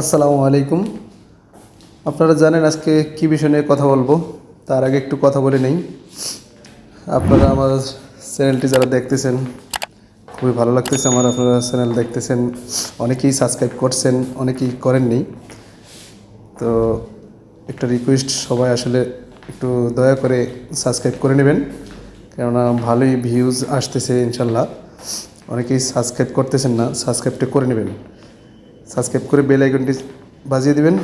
আসসালামু আলাইকুম। আপনারা জানেন আজকে কী বিষয় নিয়ে কথা বলব? তার আগে একটু কথা বলে নেই। আপনারা আমার চ্যানেলটি যারা দেখতেছেন, খুবই ভালো লাগতেছে আমার আপনারা চ্যানেল দেখতেছেন, অনেকেই সাবস্ক্রাইব করছেন, অনেকেই করেননি। তো একটা রিকোয়েস্ট সবাই আসলে একটু দয়া করে সাবস্ক্রাইব করে নেবেন। কেননা ভালোই ভিউজ আসতেছে ইনশাল্লাহ। অনেকেই সাবস্ক্রাইব করতেছেন না সাবস্ক্রাইবটা করে নেবেন। সাবস্ক্রাইব করে বেল আইকনটি বাজিয়ে দিবেন।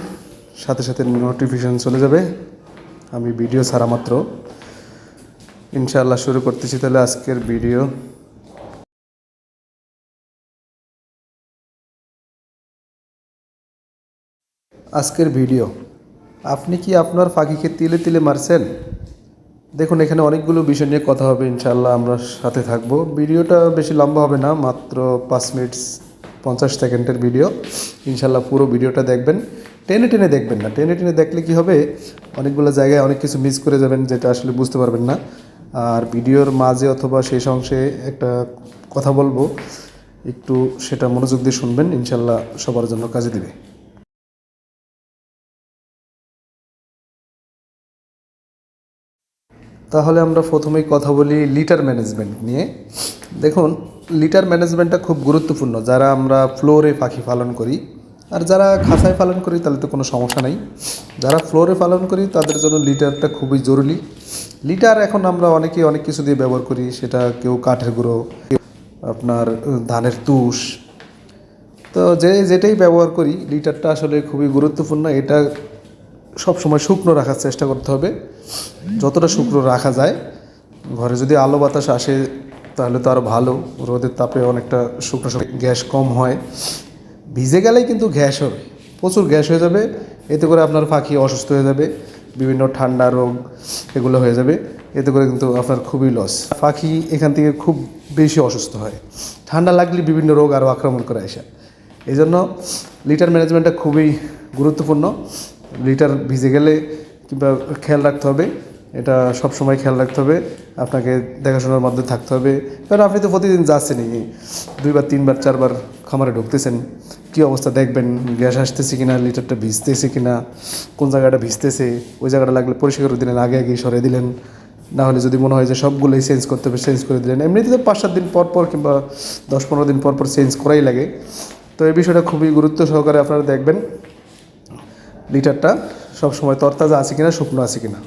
সাথে সাথে নোটিফিকেশন চলে যাবে। আমি ভিডিও ছাড়া মাত্র। ইনশাআল্লাহ শুরু করতেছি তাহলে আজকের ভিডিও আজকের ভিডিও আপনি কি আপনার পাখিকে তিলে তিলে মারছেন? দেখুন, এখানে অনেকগুলো বিষয় নিয়ে কথা হবে ইনশাআল্লাহ, আমরা সাথে থাকব। ভিডিওটা বেশি লম্বা হবে না, মাত্র পাঁচ মিনিট পঞ্চাশ সেকেন্ডের ভিডিও ইনশাল্লাহ পুরো ভিডিওটা দেখবেন। টেনে টেনে দেখবেন না। টেনে টেনে দেখলে কি হবে? অনেকগুলো জায়গায় অনেক কিছু মিস করে যাবেন যেটা আসলে বুঝতে পারবেন না। আর ভিডিওর মাঝে অথবা শেষ অংশে একটা কথা বলব। একটু সেটা মনোযোগ দিয়ে শুনবেন। ইনশাল্লাহ সবার জন্য কাজে দিবে। তাহলে আমরা প্রথমেই কথা বলি লিটার ম্যানেজমেন্ট নিয়ে। দেখুন লিটার ম্যানেজমেন্টটা খুব গুরুত্বপূর্ণ। যারা আমরা ফ্লোরে পাখি পালন করি, আর যারা খাঁচায় পালন করি তাহলে তো কোনো সমস্যা নেই। যারা ফ্লোরে পালন করি, তাদের জন্য লিটারটা খুবই জরুরি। লিটার এখন আমরা অনেকেই অনেক কিছু দিয়ে ব্যবহার করি, সেটা কেউ কাঠের গুঁড়ো আপনার ধানের তুষ। তো যে যেটাই ব্যবহার করি লিটারটা আসলে খুবই গুরুত্বপূর্ণ। এটা সব সময় শুকনো রাখার চেষ্টা করতে হবে। যতটা শুকনো রাখা যায়, ঘরে যদি আলো বাতাস আসে তাহলে তো আরও ভালো। রোদের তাপে অনেকটা শুকনো শুকনো গ্যাস কম হয়। ভিজে গেলেই কিন্তু গ্যাস হবে। প্রচুর গ্যাস হয়ে যাবে। এতে করে আপনার পাখি অসুস্থ হয়ে যাবে। বিভিন্ন ঠান্ডা রোগ এগুলো হয়ে যাবে। এতে করে কিন্তু আপনার খুবই লস পাখি এখান থেকে খুব বেশি অসুস্থ হয়। ঠান্ডা লাগলে বিভিন্ন রোগ আরও আক্রমণ করে আসে। এই জন্য লিটার ম্যানেজমেন্টটা খুবই গুরুত্বপূর্ণ। লিটার ভিজে গেলে কিংবা খেয়াল রাখতে হবে। এটা সব সময় খেয়াল রাখতে হবে, আপনাকে দেখাশোনার মধ্যে থাকতে হবে। কারণ আপনি তো প্রতিদিন যাচ্ছেনই, দুইবার, তিনবার, চারবার খামারে ঢুকতেছেন, কী অবস্থা দেখবেন? গ্যাস আসতেছে কিনা? লিটারটা ভিজতেছে কিনা? কোন জায়গাটা ভিজতেছে? ওই জায়গাটা লাগলে পরিষ্কার করে দিলেন, আগে আগে সরে দিলেন। না হলে যদি মনে হয় যে সবগুলোই চেঞ্জ করতে হবে, চেঞ্জ করে দিলেন। এমনিতে তো পাঁচ সাত দিন পর পর কিংবা দশ পনেরো দিন পর পর চেঞ্জ করাই লাগে। তো এই বিষয়টা খুবই গুরুত্ব সহকারে আপনারা দেখবেন। লিটারটা সবসময় তরতাজা আছে কিনা, শুকনো আছে কিনা।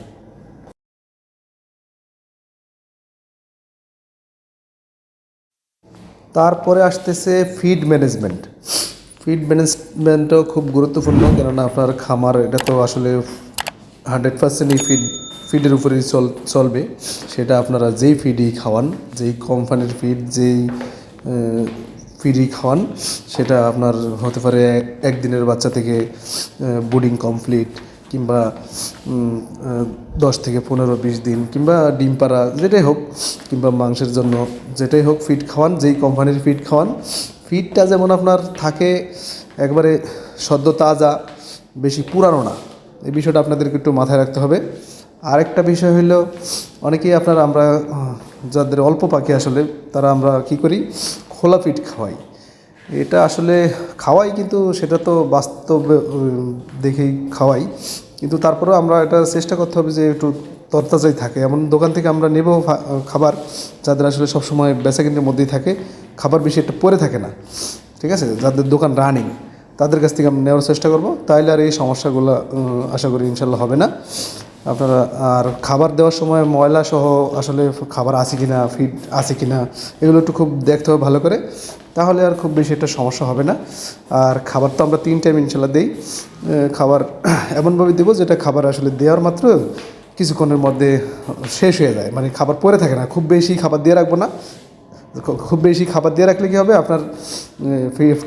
তারপরে আসতেছে ফিড ম্যানেজমেন্ট ফিড ম্যানেজমেন্টও খুব গুরুত্বপূর্ণ কেননা আপনার খামার, এটা তো আসলে হান্ড্রেড পার্সেন্টই ফিড ফিডের উপরেই চল, চলবে। সেটা আপনারা যেই ফিডই খাওয়ান, যেই কোম্পানির ফিড যেই ফিডই খাওয়ান, সেটা আপনার হতে পারে এক- একদিনের বাচ্চা থেকে বুডিং কমপ্লিট কিংবা দশ থেকে পনেরো, বিশ দিন কিংবা ডিম পাড়া, যেটাই হোক, কিংবা মাংসের জন্য যেটাই হোক ফিড খাওয়ান, যেই কোম্পানির ফিড খাওয়ান ফিডটা যেমন আপনার থাকে একবারে সদ্য তাজা, বেশি পুরানো না। এই বিষয়টা আপনাদেরকে একটু মাথায় রাখতে হবে। আরেকটা বিষয় হলো অনেকেই আপনার, আমরা যাদের অল্প পাখি আসলে, তারা আমরা কি করি? খোলা ফিড খাওয়াই। এটা আসলে খাওয়াই কিন্তু সেটা তো বাস্তব দেখেই খাওয়াই। কিন্তু তারপরেও আমরা এটা চেষ্টা করতে হবে যে একটু তরতাজাই থাকে। এমন দোকান থেকে আমরা নেব খাবার যাদের আসলে সবসময় বেচা কিনের মধ্যেই থাকে। খাবার বেশি একটা পরে থাকে না। ঠিক আছে? যাদের দোকান রানিং তাদের কাছ থেকে আমরা নেওয়ার চেষ্টা করব। তাইলে আর এই সমস্যাগুলো আশা করি ইনশাল্লাহ হবে না। আপনারা, আর খাবার দেওয়ার সময় ময়লা সহ আসলে খাবার আছে কিনা ফিড আছে কি না এগুলো একটু খুব দেখতে হবে ভালো করে। তাহলে আর খুব বেশি একটা সমস্যা হবে না। আর খাবার তো আমরা তিন টাইম ইনশাল্লাহ দিই। খাবার এমনভাবে দেবো যেটা খাবার আসলে দেওয়ার মাত্র কিছুক্ষণের মধ্যে শেষ হয়ে যায়। মানে খাবার পরে থাকে না, খুব বেশি খাবার দিয়ে রাখব না। খুব বেশি খাবার দিয়ে রাখলে কী হবে? আপনার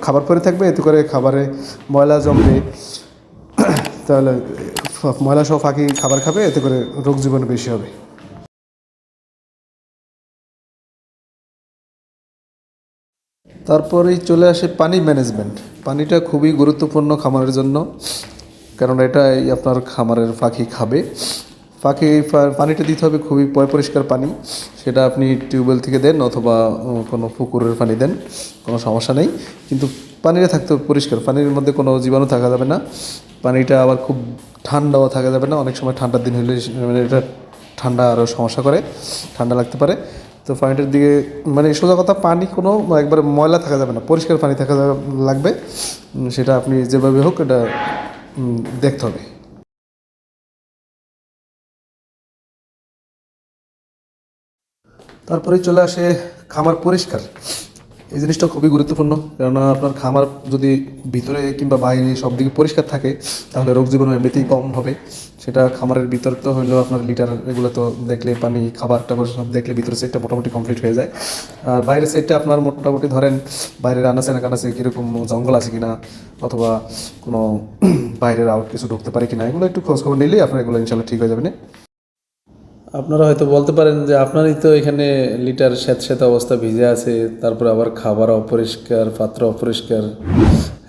খাবার পরে থাকবে, এতে করে খাবারে ময়লা জমবে। তাহলে ময়লা সহ ফাঁকি খাবার খাবে, এতে করে রোগ জীবাণু বেশি হবে। তারপরেই চলে আসে পানি ম্যানেজমেন্ট। পানিটা খুবই গুরুত্বপূর্ণ খামারের জন্য, কারণ এটাই আপনার খামারের পাখি খাবে। পাখি পানিটা দিতে হবে খুবই পরিষ্কার পানি। সেটা আপনি টিউবওয়েল থেকে দেন অথবা কোনো পুকুরের পানি দেন, কোনো সমস্যা নেই। কিন্তু পানিটা থাকতে পরিষ্কার, পানির মধ্যে কোনো জীবাণু থাকা যাবে না। পানিটা আবার খুব ঠান্ডাও থাকা যাবে না, অনেক সময় ঠান্ডার দিন হলে মানে এটা ঠান্ডা আরও সমস্যা করে, ঠান্ডা লাগতে পারে। তো পানিটার দিকে মানে সোজা কথা, পানি কোনো একবারে ময়লা থাকা যাবে না, পরিষ্কার পানি থাকা লাগবে। সেটা আপনি যেভাবে হোক এটা দেখতে হবে। তারপরে চলে আসে খামার পরিষ্কার। এই জিনিসটা খুবই গুরুত্বপূর্ণ। কেননা আপনার খামার যদি ভিতরে কিংবা বাইরে সব দিকে পরিষ্কার থাকে, তাহলে রোগ জীবাণু এমনিতেই কম হবে। সেটা খামারের ভিতর তো হইলেও আপনার লিটার এগুলো তো দেখলে, পানি, খাবার, টাবার সব দেখলে ভিতরে সেটটা মোটামুটি কমপ্লিট হয়ে যায়। আর বাইরের সেটটা আপনার মোটামুটি ধরেন, বাইরের আনাচে না কানাচে কীরকম জঙ্গল আছে কিনা, অথবা কোনো বাইরের আউট কিছু ঢুকতে পারে কিনা, এগুলো একটু খোঁজখবর নিলেই আপনার এগুলো ইনশাল্লাহ ঠিক হয়ে যাবে, না? আপনারা হয়তো বলতে পারেন যে আপনারই তো এখানে লিটার স্যাঁতস্যাঁতে অবস্থা ভিজে আছে, তারপরে আবার খাবার অপরিষ্কার, পাত্র অপরিষ্কার।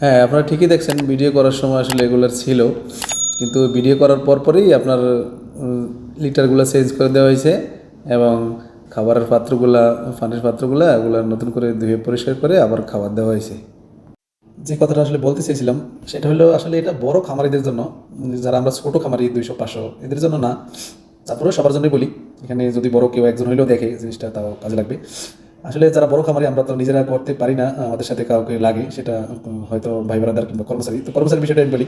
হ্যাঁ আপনারা ঠিকই দেখছেন, ভিডিও করার সময় আসলে এগুলোর ছিল। কিন্তু ভিডিও করার পরপরই আপনার লিটারগুলো চেঞ্জ করে দেওয়া হয়েছে এবং খাবারের পাত্রগুলা পানির পাত্রগুলা এগুলো নতুন করে ধুয়ে পরিষ্কার করে আবার খাবার দেওয়া হয়েছে। যে কথাটা আসলে বলতে চেয়েছিলাম, সেটা হলো আসলে এটা বড় খামারিদের জন্য, যারা আমরা ছোটো খামারি দুইশো পাঁচশো, এদের জন্য না। তারপরেও সবার জন্যই বলি, এখানে যদি বড় কেউ একজন হইলেও দেখে জিনিসটা, তাও কাজে লাগবে। আসলে যারা বড় খামারি, আমরা তো নিজেরা করতে পারি না, আমাদের সাথে কাউকে লাগে, সেটা হয়তো ভাই ব্রাদার কিংবা কর্মচারী। তো কর্মচারী বিষয়টা আমি বলি,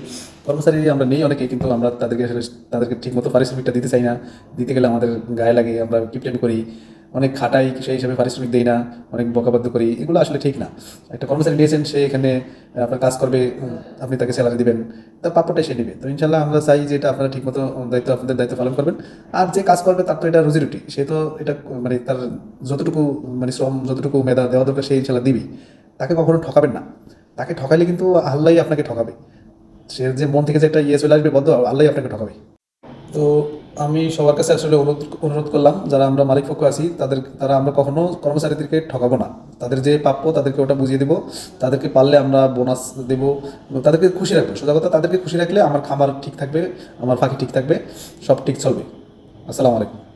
কর্মচারী আমরা নেই অনেকে, কিন্তু আমরা তাদেরকে আসলে, তাদেরকে ঠিকমতো পারিশ্রমিকটা দিতে চাই না। দিতে গেলে আমাদের গায়ে লাগে, আমরা কিপটেন করি। অনেক খাটাই সেই হিসাবে পারিশ্রমিক দেই না, অনেক বকাবাদ্য করি, এগুলো আসলে ঠিক না। একটা কর্মচারী নিয়েছেন, সে এখানে আপনার কাজ করবে আপনি তাকে স্যালারি দিবেন, তার প্রাপ্যটাই সে নেবে। তো ইনশাল্লাহ আমরা চাই যে এটা আপনারা ঠিকমতো দায়িত্ব, আপনাদের দায়িত্ব পালন করবেন। আর যে কাজ করবে তার তো এটা রুজি রুটি, সে তো এটা মানে তার যতটুকু মানে শ্রম যতটুকু মেধা দেওয়া দরকার সেই ইনশাল্লাহ দিবি তাকে কখনো ঠকাবেন না। তাকে ঠকাইলে কিন্তু আল্লাহ আপনাকে ঠকাবে। সে যে মন থেকে যে একটা ইয়ে চলে আসবে, বদ্ধ আল্লাহ আপনাকে ঠকাবে। তো আমি সবার কাছে আসলে অনুরোধ অনুরোধ করলাম, যারা আমরা মালিক পক্ষ আছি, তাদের, তারা আমরা কখনো কর্মচারীদেরকে ঠকাবো না। তাদের যে প্রাপ্য, তাদেরকে ওটা বুঝিয়ে দেবো। তাদেরকে পারলে আমরা বোনাস দেব তাদেরকে খুশি রাখব। সোজা কথা, তাদেরকে খুশি রাখলে আমার খামার ঠিক থাকবে, আমার ফাঁকি ঠিক থাকবে, সব ঠিক চলবে। আসসালামু আলাইকুম।